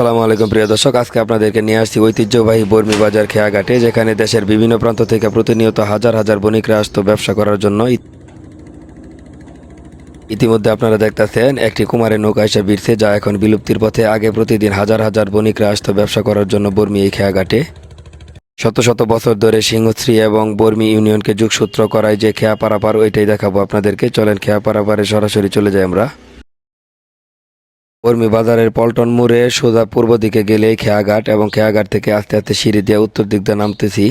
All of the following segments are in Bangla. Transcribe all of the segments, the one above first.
আসসালামু আলাইকুম প্রিয় দর্শক, আজকে আপনাদেরকে নিয়ে আসছি ঐতিহ্যবাহী বর্মি বাজার খেয়াঘাটে, যেখানে দেশের বিভিন্ন প্রান্ত থেকে প্রতিনিয়ত হাজার হাজার বণিকরা আসতো ব্যবসা করার জন্য। ইতিমধ্যে আপনারা দেখতেছেন, একটি কুমারের নৌকা এসে ভিড়ছে, যা এখন বিলুপ্তির পথে আগে প্রতিদিন হাজার হাজার বণিকরা আসতো ব্যবসা করার জন্য বর্মি এই খেয়াঘাটে। শত শত বছর ধরে সিংহশ্রী এবং বর্মি ইউনিয়নকে যুগসূত্র করায় যে খেয়া পারাপার ওইটাই দেখাবো আপনাদেরকে। চলেন খেয়া পারাপারে সরাসরি চলে যাই আমরা। বর্মি বাজারের পল্টন মোড়ে সোজা পূর্ব দিকে গেলে খেয়াঘাট এবং খেয়াঘাট থেকে আস্তে আস্তে সিঁড়ি দিয়ে উত্তর দিক দিয়ে নামতেছি।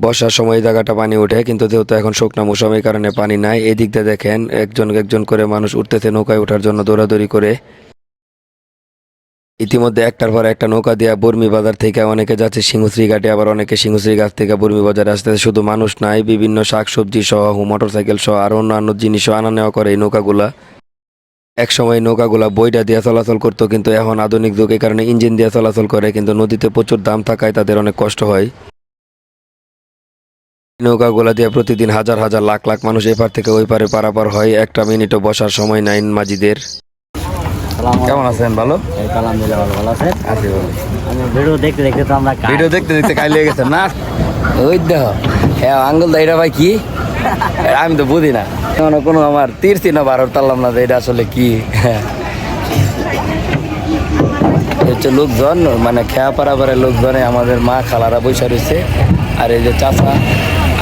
বর্ষার সময় জায়গাটা পানি ওঠে, কিন্তু যেহেতু এখন শুকনা মৌসুম, এই কারণে পানি নাই। এই দিয়ে দেখেন, একজন একজন করে মানুষ উঠতেছে নৌকায় ওঠার জন্য দৌড়াদৌড়ি করে। ইতিমধ্যে একটার পর একটা নৌকা দিয়ে বর্মি বাজার থেকে অনেকে যাচ্ছে সিংহশ্রী ঘাটে আবার অনেকে সিংহশ্রী গাছ থেকে বর্মি বাজারে আসতেছে শুধু মানুষ নাই, বিভিন্ন শাকসবজি সহ, মোটরসাইকেল সহ, আর অন্যান্য জিনিসও আনা নেওয়া করে এই নৌকাগুলা। এক সময় নৌকাগুলা বইটা দিয়ে চলাচল করতো কিন্তু এখন আধুনিক যুগের কারণে ইঞ্জিন দিয়ে চলাচল করে কিন্তু নদীতে প্রচুর দাম থাকায় তাদের অনেক কষ্ট হয়। নৌকাগুলা দিয়ে প্রতিদিন হাজার হাজার লাখ লাখ মানুষ এপার থেকে ওই পারে পারাপার হয়। একটা মিনিটও বসার সময় নাই মাঝিদের কেমন আছেন? ভালো? ভিডিও দেখতে দেখতে তো আমরা ভিডিও দেখতে দেখতে কাইলে গেছে না? ওই দেখো হ্যাঁ আঙ্গুল দা এটা ভাই কি? আমি তো বুঝি না। কোনো কোনো আমার তীর চিহ্ন বার পারলাম না যে এটা আসলে কি। হচ্ছে লোকজন মানে খেয়া পারাবারের লোকজনে আমাদের মা খালারা বৈশা রয়েছে। আর এই যে চাচা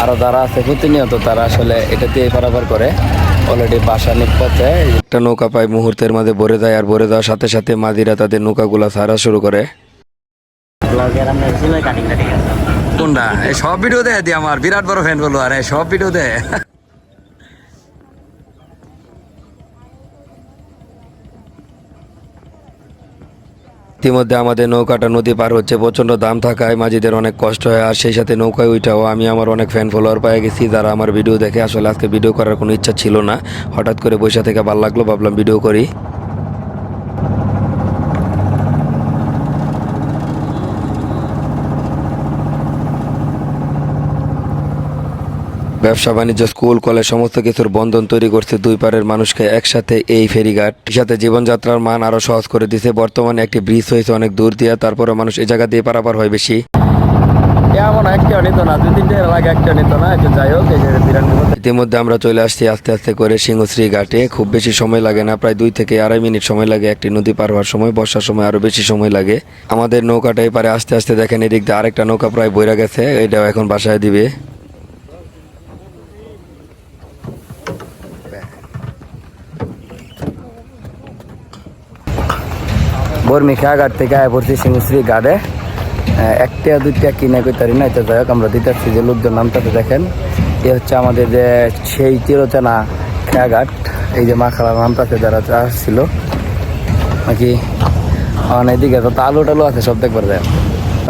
আরও যারা আছে প্রতিনিয়ত তারা আসলে এটা দিয়ে পারাবার করে। অলরেডি বাসা নিপথে একটা নৌকা পায় মুহূর্তের মাঝে ভরে যায় আর ভরে যাওয়ার সাথে সাথে মাঝিরা তাদের নৌকাগুলা ছাড়া শুরু করে। কোনটা? এই সব ভিডিও দেয় দি আমার বিরাট বড় ফ্যান বলো আরে সব ভিডিও দেয় ইতিমধ্যে আমাদের নৌকাটা নদী পার হচ্ছে, প্রচণ্ড দাম থাকায় মাঝিদের অনেক কষ্ট হয়। আর সেই সাথে নৌকায় উঠাও আমি আমার অনেক ফ্যান ফলোয়ার পেয়ে গেছি, যারা আমার ভিডিও দেখে। আসলে আজকে ভিডিও করার কোনো ইচ্ছা ছিল না। হঠাৎ করে বৈশা থেকে ভালো লাগল, ভাবলাম ভিডিও করি। ব্যবসা বাণিজ্য স্কুল কলেজ সমস্ত কিছুর বন্ধন তৈরি করছে দুই পারের মানুষকে একসাথে এই ফেরিঘাট। সাথে জীবনযাত্রার মান আরও সহজ করে দিছে। বর্তমানে একটি ব্রিজ হয়েছে অনেক দূর দিয়ে তারপরে মানুষ এই জায়গা দিয়ে পারাপার হয় বেশি। ইতিমধ্যে আমরা চলে আসছি আস্তে আস্তে করে সিংহশ্রী ঘাটে। খুব বেশি সময় লাগে না প্রায় দুই থেকে আড়াই মিনিট সময় লাগে একটি নদী পার হওয়ার সময় বর্ষার সময় আরও বেশি সময় লাগে। আমাদের নৌকাটা এপারে আস্তে আস্তে দেখেন এদিক দিয়ে আরেকটা নৌকা প্রায় বইরা গেছে এটাও এখন বাসায় দিবে। বর্মি খেয়াঘাট থেকে আয় পড়ছি সিংহশ্রী ঘাটে। একটা দুইটা কিনে কইতারি না, এটা যাই হোক আমরা দিতেছি যে লোকজন নামটাতে দেখেন। এ হচ্ছে আমাদের যে সেই চিরচেনা খেয়াঘাট এই যে মাখালা নামটাতে যারা আসছিল। নাকি? এদিকে তো আলু টালু আছে, সব দেখবার যায়।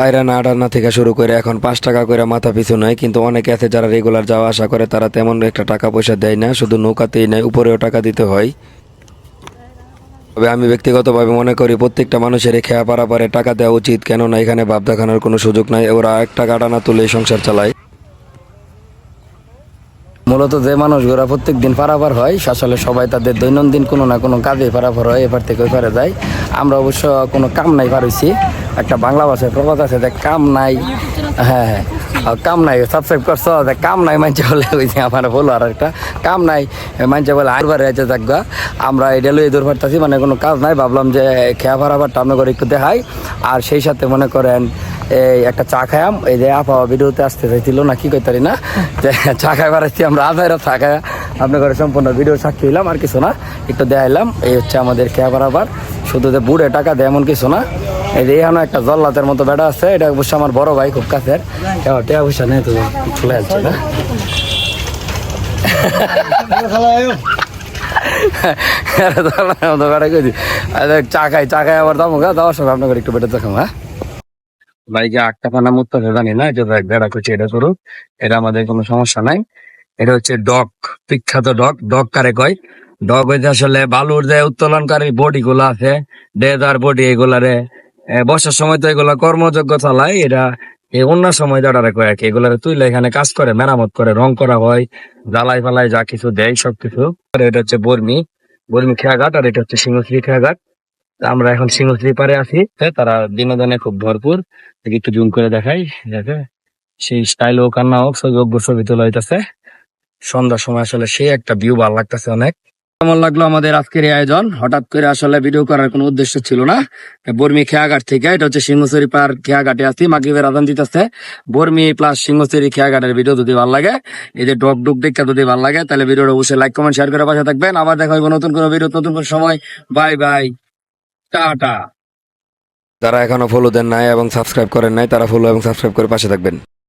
আয়রানা আটানা থেকে শুরু করে এখন পাঁচ টাকা করে মাথা পিছু নেয় কিন্তু অনেকে আছে যারা রেগুলার যাওয়া আসা করে, তারা তেমন একটা টাকা পয়সা দেয় না, শুধু নৌকাতেই নেয়, উপরেও টাকা দিতে হয়। তবে আমি ব্যক্তিগতভাবে মনে করি প্রত্যেকটা মানুষের এই খেয়া পারাপারে টাকা দেওয়া উচিত, কেননা এখানে বাপ দেখানোর কোনো সুযোগ নাই, ওরা এক টাকা টানা তুলে সংসার চালায়। মূলত যে মানুষগুলা প্রত্যেক দিন পারাপার হয়, আসলে সবাই তাদের দৈনন্দিন কোনো না কোনো কাজে পারাপার হয়, এপার থেকে ওই পারে যায়। আমরা অবশ্য কোনো কাম নাই পার হইছি একটা বাংলা ভাষায় প্রবাদ আছে যে কাম নাই হ্যাঁ হ্যাঁ। কাম নাই সাবস্ক্রাইব করছ কাম নাই মানছে বলে ওই আমার বলো আর একটা, কাম নাই মানছে বলে আরবার আছে থাকবা। আমরা এটা লই দূর পারতাছি মানে কোনো কাজ নাই, ভাবলাম যে খেয়া পারাবারটা আমরা করে একটু দেখাই। আর সেই সাথে মনে করেন, এই একটা চা খায়াম এই যে আপা ভিডিওতে আসতে চাইছিল না, কি কইতারি না, যে চা খাই বাড়াচ্ছি আমরা আধারে চা খাই আপনার ঘরে সম্পূর্ণ ভিডিও সাক্ষী হইলাম, আর কিছু না, একটু দেখাইলাম, এই হচ্ছে আমাদের খেয়া বারাবার শুধু যে বুড়ে টাকা দেয় এমন কিছু না এই যে এখানে একটা জল্লাতের মতো বেড়া আছে, এটা অবশ্য আমার বড় ভাই খুব কাছের। টাকা পয়সা নেই তো চলে যাচ্ছে না। আবার আপনাকে একটু দেখাম হ্যাঁ? জানি না এটা বেড়া এটা এটা আমাদের কোনো সমস্যা নাই। এটা হচ্ছে বিখ্যাত কারে কয়? আসলে বালুর যে উত্তোলনকারী বডি গুলো আছে, ডেজার বডি এগুলারে বর্ষার সময় তো এগুলা কর্মযোগ্য চালায় এই অন্য সময় দাঁড়ারে কয় আর কি, এগুলারে তুইলে এখানে কাজ করে, মেরামত করে, রং করা হয় জ্বালাই ফালাই যা কিছু দেয় সবকিছু। আর এটা হচ্ছে বর্মি বর্মি খেয়াঘাট, আর এটা হচ্ছে সিংহশ্রী খেয়াঘাট। আমরা এখন সিংহশ্রী পারে আছি তারা বিনোদনে খুব ভরপুর। একটু জুম করে দেখাই, দেখে। সেই স্টাইল হোক আর না হোক, ছবি হোক ছবি তোলা সন্ধ্যার সময় আসলে সেই একটা ভিউ ভালো লাগতেছে অনেক। কেমন লাগল আমাদের আজকের এই আয়োজন? হঠাৎ করে আসলে ভিডিও করার কোনো উদ্দেশ্য ছিল না। বর্মি খেয়াঘাট থেকে, এটা হচ্ছে সিংহচুরি পার খেয়াঘাটে আছি, মাগরিবের আদান দিতেছে। বর্মি প্লাস সিংহচুরি খেয়াঘাটের ভিডিও যদি ভালো লাগে, এই যে ডগ ডুগ দেখতে যদি ভালো লাগে, তাহলে ভিডিওটা অবশ্যই লাইক কমেন্ট শেয়ার করে পাশে থাকবেন। আবার দেখা হইব নতুন কোনো ভিডিও নতুন কোনো সময়। Bye bye tata. যারা এখনও ফলো দেন নাই এবং সাবস্ক্রাইব করেন নাই, তারা ফলো এবং সাবস্ক্রাইব করে পাশে থাকবেন।